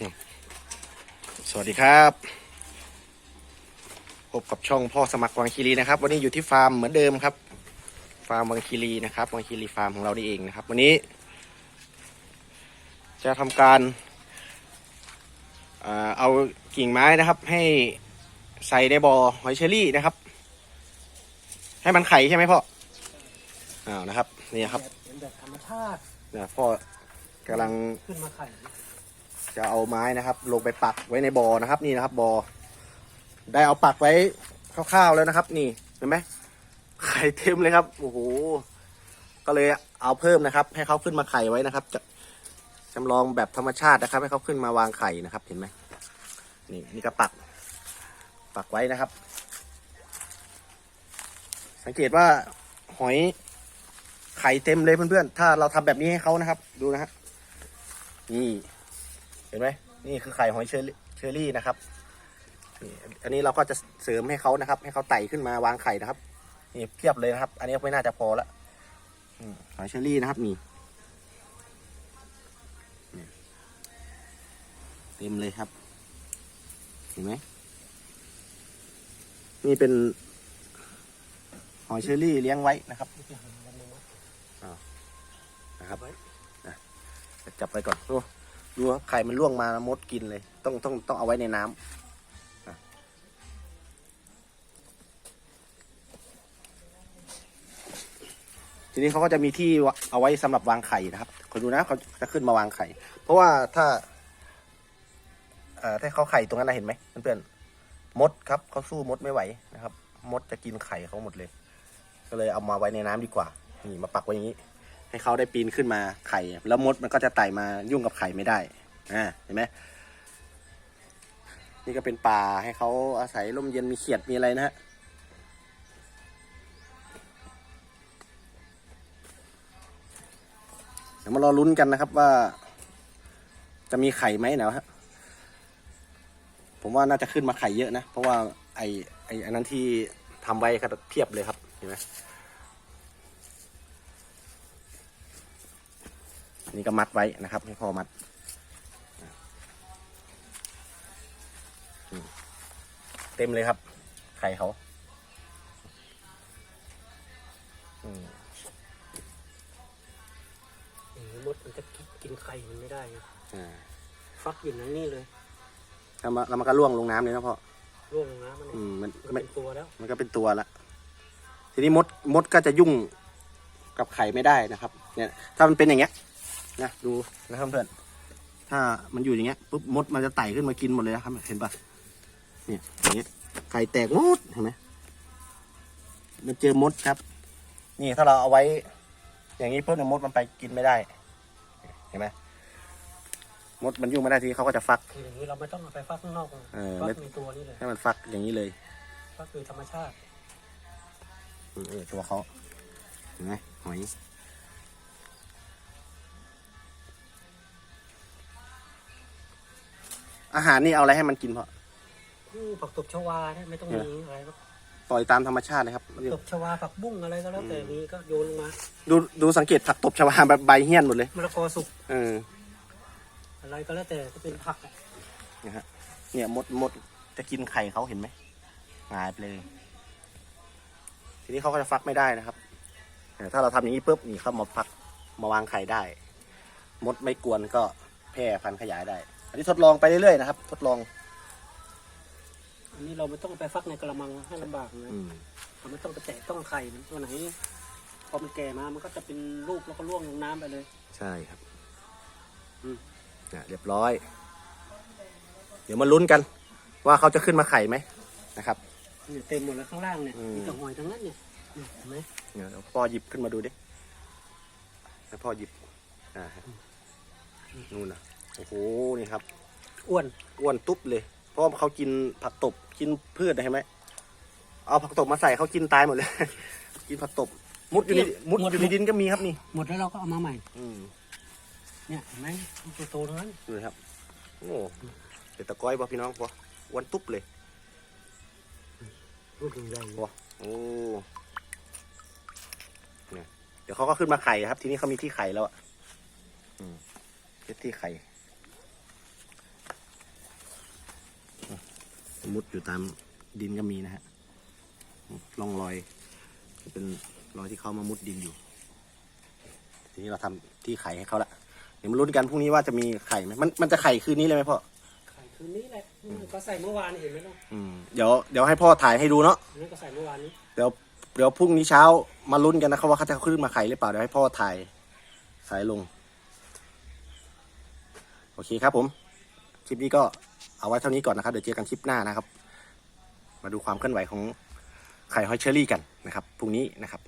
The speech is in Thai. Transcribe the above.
สวัสดีครับพบกับช่องพ่อสมัครวังคีรีนะครับ วันนี้อยู่ที่ฟาร์มเหมือนเดิมครับ ฟาร์มวังคีรีนะครับวังคีรีฟาร์มของเรานี่เองนะครับ วันนี้ จะทำการเอ่อเอากิ่งไม้นะครับ ให้ใส่ในบ่อหอยเชอรี่นะครับ ให้มันไข่ใช่ไหมพ่ออ้าวนะครับ นี่ครับเป็นแบบธรรมชาติเนี่ยพ่อกำลังขึ้นมาไข่ จะเอาไม้นะครับ ลงไปปักไว้ในบ่อนะครับนี่นะครับบ่อได้เอาปักไว้คร่าวๆแล้วนะครับ นี่เห็นไหมไข่เต็มเลยครับโอ้โหก็เลยเอาเพิ่มนะครับ ให้เขาขึ้นมาไข่ไว้นะครับจะจำลองแบบธรรมชาตินะครับ ให้เขาขึ้นมาวางไข่นะครับ เห็นไหมนี่นี่ก็ปัก ปักไว้นะครับ สังเกตว่าหอยไข่เต็มเลยเพื่อนๆ ถ้าเราทำแบบนี้ให้เขานะครับ ดูนะฮะนี่ เห็นไหมนี่คือไข่หอยเชอรี่เชอรี่นะครับนี่อันนี้เราก็จะเสริมให้เขานะครับ ให้เขาไต่ขึ้นมาวางไข่นะครับนี่เพียบเลยนะครับ อันนี้ไม่น่าจะพอละหอยเชอรี่นะครับนี่เต็มเลยครับ เห็นไหมนี่เป็นหอยเชอรี่เลี้ยงไว้นะครับนะครับอะจับไปก่อนดู ดูว่าไข่มันล่วงมามดกินเลย ต้องต้องต้องเอาไว้ในน้ำทีนี้เขาก็จะมีที่เอาไว้สำหรับวางไข่นะครับคนดูนะเขาจะขึ้นมาวางไข่ เพราะว่าถ้าถ้าเขาไข่ตรงนั้นนะเห็นไหมเพื่อนๆมดครับเขาสู้มดไม่ไหวนะครับ มดจะกินไข่เขาหมดเลย ก็เลยเอามาไว้ในน้ำดีกว่า นี่มาปักไว้อย่างนี้ ให้เขาได้ปีนขึ้นมาไข่ แล้วมดมันก็จะไต่มายุ่งกับไข่ไม่ได้อ่าเห็นไหมนี่ก็เป็นป่าให้เขาอาศัยร่มเย็นมีเขียดมีอะไรนะฮะเดี๋ยวมารอลุ้นกันนะครับว่า จะมีไข่ไหมนะฮะผมว่าน่าจะขึ้นมาไข่เยอะนะ เพราะว่าไอไออันนั้นที่ทำไว้ครับเพียบเลยครับเห็นไหม นี่ก็มัดไว้นะครับ ให้พ่อมัดอืมเต็มเลยครับ ไข่เขาอืมอย่างนี้มดมันจะกินไข่มันไม่ได้ไงอ่าฟักอยู่ในนี่เลยแล้วมาแล้วมันก็ล่วงลงน้ำเลยนะพ่อร่วงลงน้ำมันอืมมันมันไม่เป็นตัวแล้ว มันก็เป็นตัวละทีนี้มดมดก็จะยุ่งกับไข่ไม่ได้นะครับ เนี่ย ถ้ามันเป็นอย่างเงี้ย นะดูนะครับเพื่อนถ้ามันอยู่อย่างเงี้ยปุ๊บมดมันจะไต่ขึ้นมากินหมดเลยนะครับเห็นปะเนี่ยอย่างเงี้ยไข่แตกหมดเห็นไหมมันเจอมดครับ นี่ถ้าเราเอาไว้ อย่างนี้ปุ๊บเนี่ยมดมันไปกินไม่ได้ เห็นไหมมดมันยุ่งไม่ได้ทีเขาก็จะฟักคืออย่างนี้เราไม่ต้องเอาไปฟักข้างนอกหรอกเออฟัไม่กในตัวนี่เลยให้มันฟักอย่างนี้เลยฟักคือธรรมชาติอืมเออตัวเขาเห็นไหมหอย อาหารนี่เอาอะไรให้มันกินเพาะอืมผักตบชวาเนี่ยไม่ต้องเออมีอะไรหรอกปล่อยตามธรรมชาติเลยครับผักตบชวาผักบุ้งอะไรก็แล้วแต่มีก็โยนลงมา ดูดูสังเกตผักตบชวาแบบใบเหี้ยนหมดเลยมะละกอสุกเอออะไรก็แล้วแต่ก็เป็นผักอะนะฮะเนี่ยมดมดจะกินไข่เขาเห็นไหมหายไปเลย ทีนี้เขาก็จะฟักไม่ได้นะครับเออถ้าเราทำอย่างนี้ปุ๊บนี่เขามาฟักมาวางไข่ได้ มดไม่กวนก็แพร่พันธุ์ขยายได้ อันนี้ทดลองไปเรื่อยๆนะครับ ทดลองอันนี้เราไม่ต้องไปฟักในกระมังให้ลำบากนะอืมเราไม่ต้องไปแตะต้องไข่มันตัวไหนพอมันแก่มามันก็จะเป็นลูกแล้วก็ร่วงลงน้ำไปเลยใช่ครับอืมอะเรียบร้อย เดี๋ยวมาลุ้นกัน ว่าเขาจะขึ้นมาไข่ไหมนะครับ เนี่ยเต็มหมดแล้วข้างล่างเนี่ยอืม มีแต่หอยทั้งนั้นเนี่ยเนี่ยเห็นไหมเดี๋ยวพ่อหยิบขึ้นมาดูดิแล้วพ่อหยิบ อ่าฮะนู่นนะ โอ้โหนี่ครับ อ้วนอ้วนตุ๊บเลย เพราะว่าเขากินผักตบกินพืชนะเห็นไหมเอาผักตบมาใส่เขากินตายหมดเลย กินผักตบ มุดอยู่ในมุดอยู่ในดินก็มีครับนี่ หมดแล้วเราก็เอามาใหม่ อืมเนี่ยเห็นไหมตัวโตๆทั้งนั้นดูนะครับ โอ้เป็นตะก้อยป่ะพี่น้องป่ะอ้วนตุ๊บเลยลูกใหญ่ว้าโอ้เนี่ยเดี๋ยวเขาก็ขึ้นมาไข่ครับ ทีนี้เขามีที่ไข่แล้วอะอืมเป็นที่ไข่ มุดอยู่ตามดินก็มีนะฮะร่องรอยเป็นรอยที่เขามามุดดินอยู่ ทีนี้เราทำที่ไข่ให้เขาละเดี๋ยวมาลุ้นกันพรุ่งนี้ว่าจะมีไข่ไหมมันมันจะไข่คืนนี้เลยไหมพ่อไข่คืนนี้แหละอืมก็ใส่เมื่อวานเห็นไหมล่ะอืมเดี๋ยวเดี๋ยวให้พ่อถ่ายให้ดูเนาะอันนี้ก็ใส่เมื่อวานนี้เดี๋ยวเดี๋ยวพรุ่งนี้เช้ามาลุ้นกันนะครับว่าเขาจะขึ้นมาไข่หรือเปล่าเดี๋ยวให้พ่อถ่ายสายลง โอเคครับผม คลิปนี้ก็ เอาไว้เท่านี้ก่อนนะครับ เดี๋ยวเจอกันคลิปหน้านะครับ มาดูความเคลื่อนไหวของไข่ฮอยเชอรี่กันนะครับพรุ่งนี้นะครับ